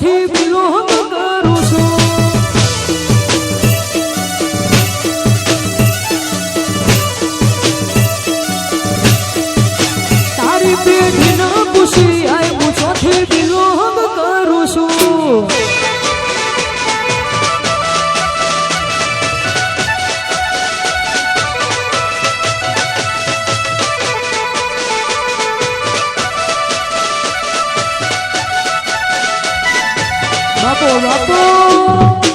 সাথী બાપો બાપો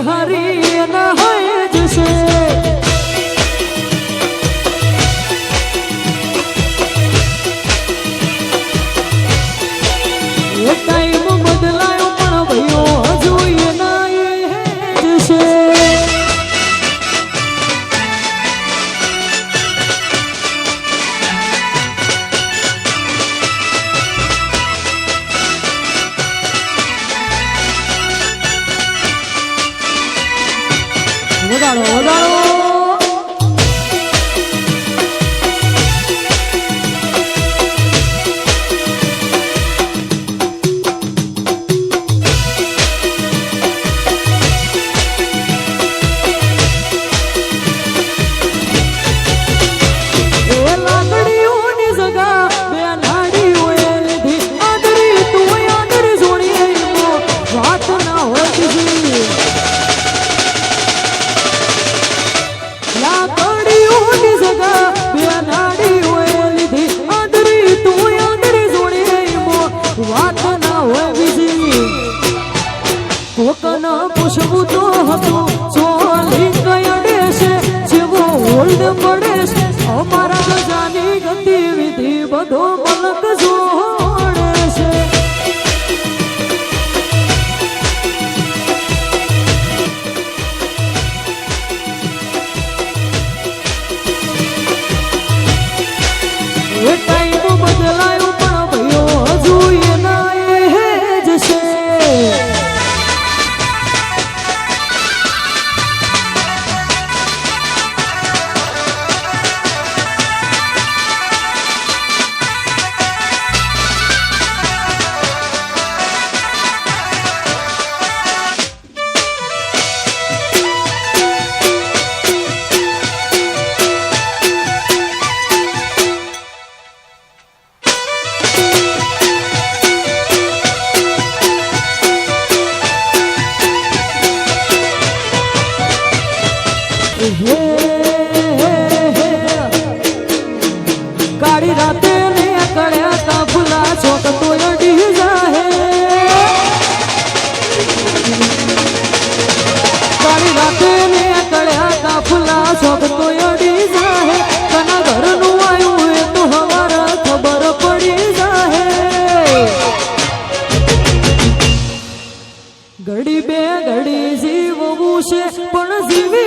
হারিয়ে না হয় 我舍不得。કાળી રાતે ને કળ્યા તા ફૂલા છોક તો અડી જાહે. કાળી રાતે ઘડી બે ઘડી જીવવું છે, પણ જીવી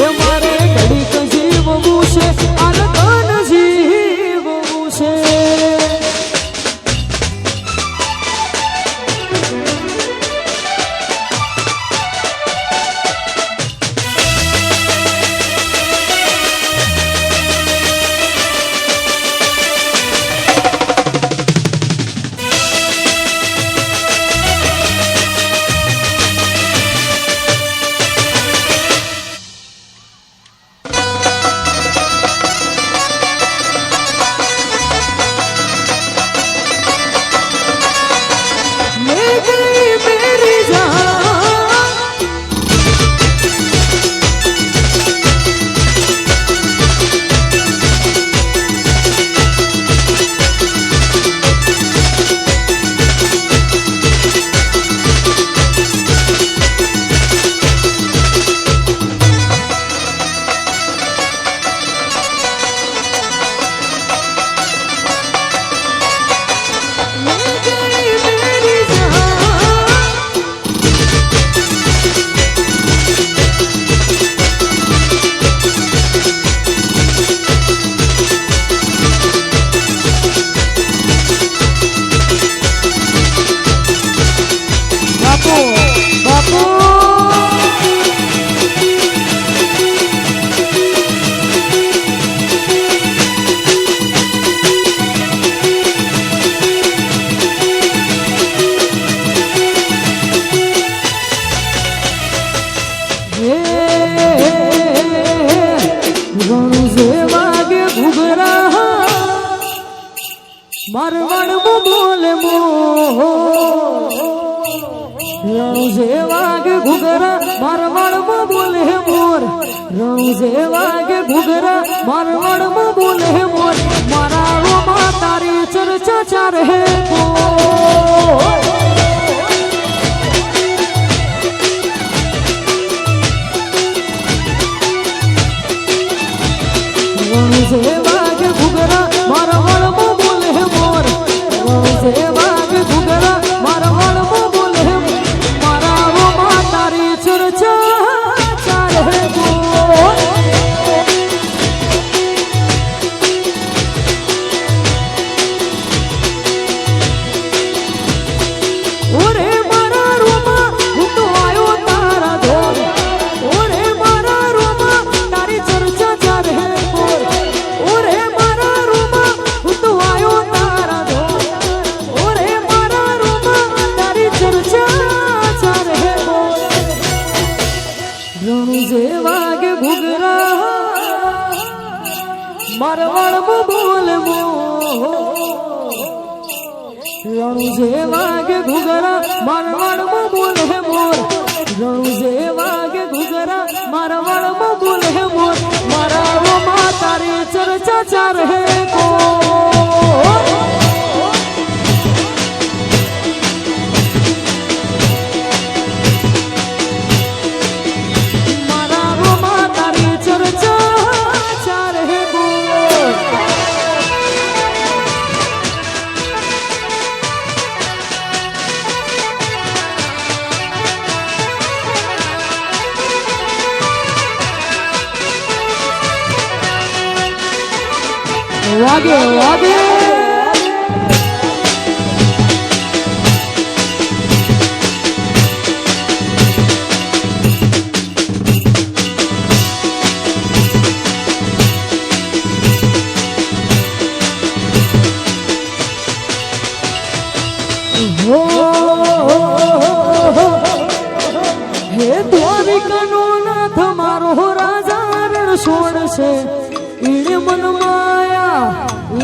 Eu vou મારવાડમાં બોલે મોર. મારા તારી ચર્ચા ચાર હે চার হে લાગે વાગે. દ્વારિકાનો નાથ મારો રાજા રણ સોળ એને મન માયા